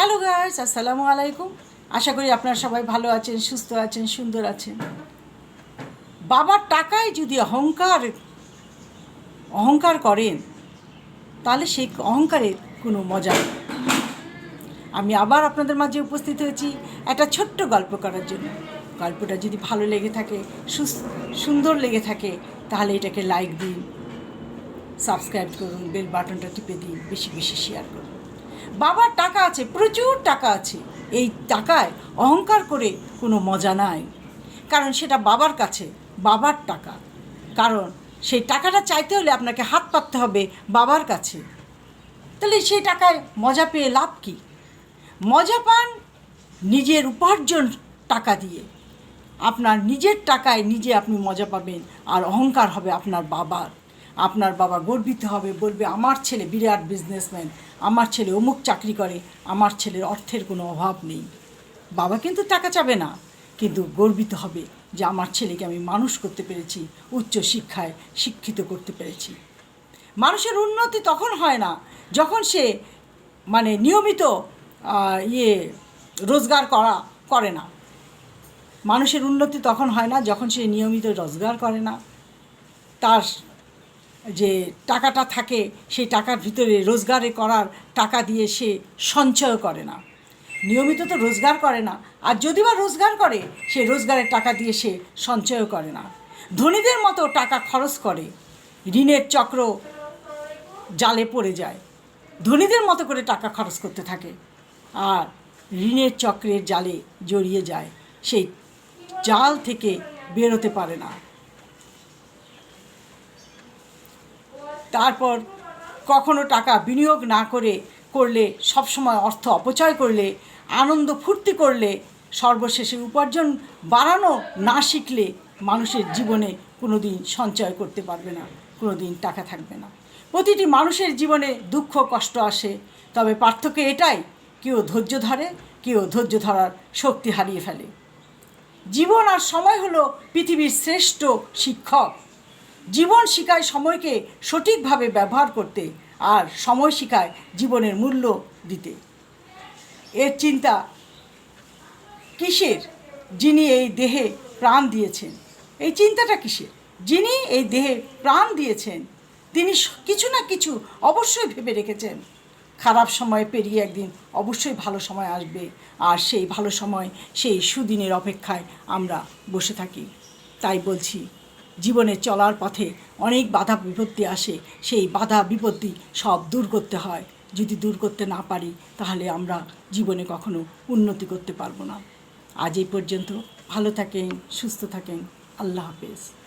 Hello guys আসসালামু আলাইকুম আশা করি আপনারা সবাই ভালো আছেন, সুস্থ আছেন, সুন্দর আছেন। বাবার টাকায় যদি অহংকার অহংকার করেন, তাহলে সেই অহংকারের কোনো মজা নেই। আমি আবার আপনাদের মাঝে উপস্থিত হয়েছি একটা ছোট্ট গল্প করার জন্য। গল্পটা যদি ভালো লেগে থাকে সুন্দর লেগে থাকে, তাহলে এটাকে লাইক দিন সাবস্ক্রাইব করুন বেল বাটনটা টিপে দিন, বেশি বেশি শেয়ার করুন। বাবার টাকা আছে, প্রচুর টাকা আছে। এই টাকায় অহংকার করে কোনো মজা নাই। কারণ সেটা বাবার কাছে, বাবার টাকা। কারণ সেই টাকাটা চাইতে হলে আপনাকে হাত পাততে হবে বাবার কাছে। তাহলে সেই টাকায় মজা পেয়ে লাভ কী? মজা পান নিজের উপার্জন টাকা দিয়ে। আপনার নিজের টাকায় নিজে আপনি মজা পাবেন আর অহংকার হবে আপনার বাবার। আপনার বাবা গর্বিত হবে, বলবে, আমার ছেলে বিরাট বিজনেসম্যান আমার ছেলে অমুক চাকরি করে, আমার ছেলের অর্থের কোনো অভাব নেই। বাবা কিন্তু টাকা চাবে না, কিন্তু গর্বিত হবে যে আমার ছেলেকে আমি মানুষ করতে পেরেছি, উচ্চ শিক্ষায় শিক্ষিত করতে পেরেছি। মানুষের উন্নতি তখন হয় না, যখন সে মানে নিয়মিত ইয়ে রোজগার করা, করে না। মানুষের উন্নতি তখন হয় না, যখন সে নিয়মিত রোজগার করে না। তার যে টাকাটা থাকে, সেই টাকার ভিতরে রোজগারে করার টাকা দিয়ে সে সঞ্চয় করে না। নিয়মিত তো রোজগার করে না, আর যদি বা রোজগার করে সে রোজগারের টাকা দিয়ে সে সঞ্চয় করে না। ধনীদের মতো টাকা খরচ করে, ঋণের চক্র জালে পড়ে যায়। ধনীদের মতো করে টাকা খরচ করতে থাকে, আর ঋণের চক্রের জালে জড়িয়ে যায়। সেই জাল থেকে বেরোতে পারে না। তারপর কখনো টাকা বিনিয়োগ না করে করলে, সবসময় অর্থ অপচয় করলে, আনন্দ ফুর্তি করলে, সর্বশেষে উপার্জন বাড়ানো না শিখলে মানুষের জীবনে কোনো দিন সঞ্চয় করতে পারবে না কোনো দিন টাকা থাকবে না। প্রতিটি মানুষের জীবনে দুঃখ, কষ্ট আসে, তবে পার্থক্য এটাই, কেউ ধৈর্য ধরে, কেউ ধৈর্য ধরার শক্তি হারিয়ে ফেলে। জীবন আর সময় হলো পৃথিবীর শ্রেষ্ঠ শিক্ষক। জীবন শিখায় সময়কে সঠিকভাবে ব্যবহার করতে আর সময় শিখায় জীবনের মূল্য দিতে। এর চিন্তা কিসের? যিনি এই দেহে প্রাণ দিয়েছেন। এই চিন্তাটা কিসের? যিনি এই দেহে প্রাণ দিয়েছেন, তিনি কিছু না কিছু অবশ্যই ভেবে রেখেছেন। খারাপ সময় পেরিয়ে একদিন অবশ্যই ভালো সময় আসবে আর সেই ভালো সময় সেই সুদিনের অপেক্ষায় আমরা বসে থাকি। তাই বলছি জীবনে চলার পথে অনেক বাধা বিপত্তি আসে, সেই বাধা বিপত্তি সব দূর করতে হয়। যদি দূর করতে না পারি, তাহলে আমরা জীবনে কখনো উন্নতি করতে পারব না। আজ এই পর্যন্ত। ভালো থাকেন, সুস্থ থাকেন। আল্লাহ হাফেজ।